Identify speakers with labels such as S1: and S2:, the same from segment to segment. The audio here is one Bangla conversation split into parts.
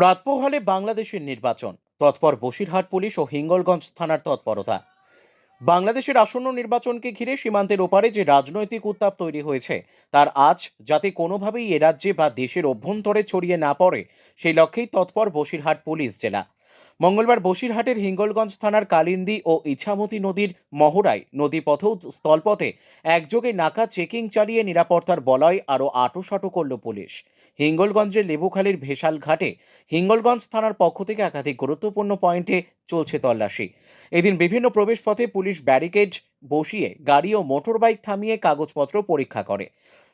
S1: রাত হলে বাংলাদেশের নির্বাচন, তৎপর বসিরহাট পুলিশ ও হিঙ্গলগঞ্জ থানার তৎপরতা। বাংলাদেশের আসন্ন নির্বাচনকে ঘিরে সীমান্তের ওপারে যে রাজনৈতিক উত্তাপ তৈরি হয়েছে, তার আজ যাতে কোনোভাবেই এ রাজ্যে বা দেশের অভ্যন্তরে ছড়িয়ে না পড়ে, সেই লক্ষ্যেই তৎপর বসিরহাট পুলিশ জেলা। মঙ্গলবার বসিরহাটের হিঙ্গলগঞ্জ থানার কালিন্দী ও ইছামতি নদীর মহড়ায় নদীপথ স্থলপথে একযোগে নাকা চেকিং চালিয়ে নিরাপত্তার বলয় আরও আটোসাটো করল পুলিশ। হিঙ্গলগঞ্জের লেবুখালীর ভেসাল ঘাটে হিঙ্গলগঞ্জ থানার পক্ষ থেকে একাধিক গুরুত্বপূর্ণ পয়েন্টে চলছে তল্লাশি। এদিন বিভিন্ন প্রবেশপথে পুলিশ ব্যারিকেড বসিয়ে গাড়ি ও মোটরবাইক থামিয়ে কাগজপত্র পরীক্ষা করে।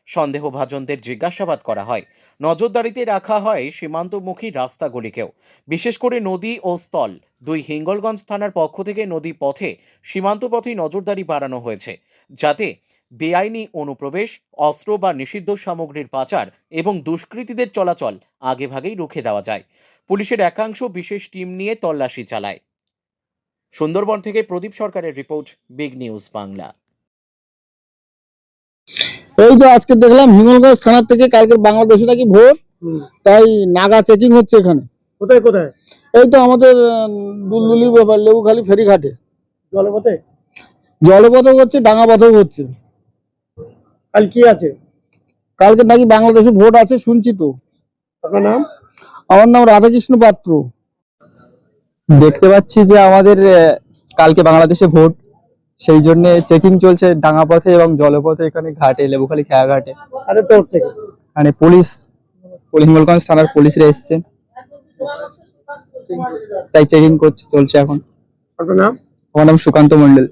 S1: সন্দেহভাজনদের জিজ্ঞাসাবাদ করা হয়। নজরদারিতে রাখা হয় সীমান্তমুখী রাস্তাগুলিকেও। বিশেষ করে নদী ও স্থল। দুই হিঙ্গলগঞ্জ থানার পক্ষ থেকে নদী পথে সীমান্ত পথে নজরদারি বাড়ানো হয়েছে, যাতে বেআইনি অনুপ্রবেশ, অস্ত্র বা নিষিদ্ধ সামগ্রীর পাচার এবং দুষ্কৃতীদের চলাচল আগেভাগেই রুখে দেওয়া যায়। পুলিশের একাংশ বিশেষ টিম নিয়ে তল্লাশি চালায়। সুন্দরবন থেকে প্রদীপ সরকারের রিপোর্ট, বিগ নিউজ বাংলা।
S2: এই তো আজকে দেখলাম হিঙ্গলগঞ্জ থানার থেকে কালকে বাংলাদেশে নাকি ভোট তাই নাগা চেকিং হচ্ছে এখানে।
S3: কোথায় কোথায়?
S2: এই তো আমাদের দুলদুলি ব্যাপার লেবুখালী ফেরিঘাটে।
S3: জলপথে?
S2: জলপথেও হচ্ছে ডাঙাপথেও হচ্ছে।
S3: কাল কি আছে?
S2: কালকে নাকি বাংলাদেশে ভোট আছে শুনছি তো।
S3: আপনার নাম?
S2: আমার নাম রাধাকৃষ্ণ পাত্র।
S4: দেখতে পাচ্ছি যে আমাদের কালকে বাংলাদেশে ভোট। সেই জন্য চেকিং চলছে ডাঙাপথে এবং জলপথে এখানে ঘাটে লেবুখালী খেয়া ঘাটে মানে পুলিশ হিঙ্গলগঞ্জ থানার পুলিশরা এসছে। তাই চেকিং করছে চলছে এখন।
S3: আপনার নাম?
S4: আমার নাম সুকান্ত মন্ডল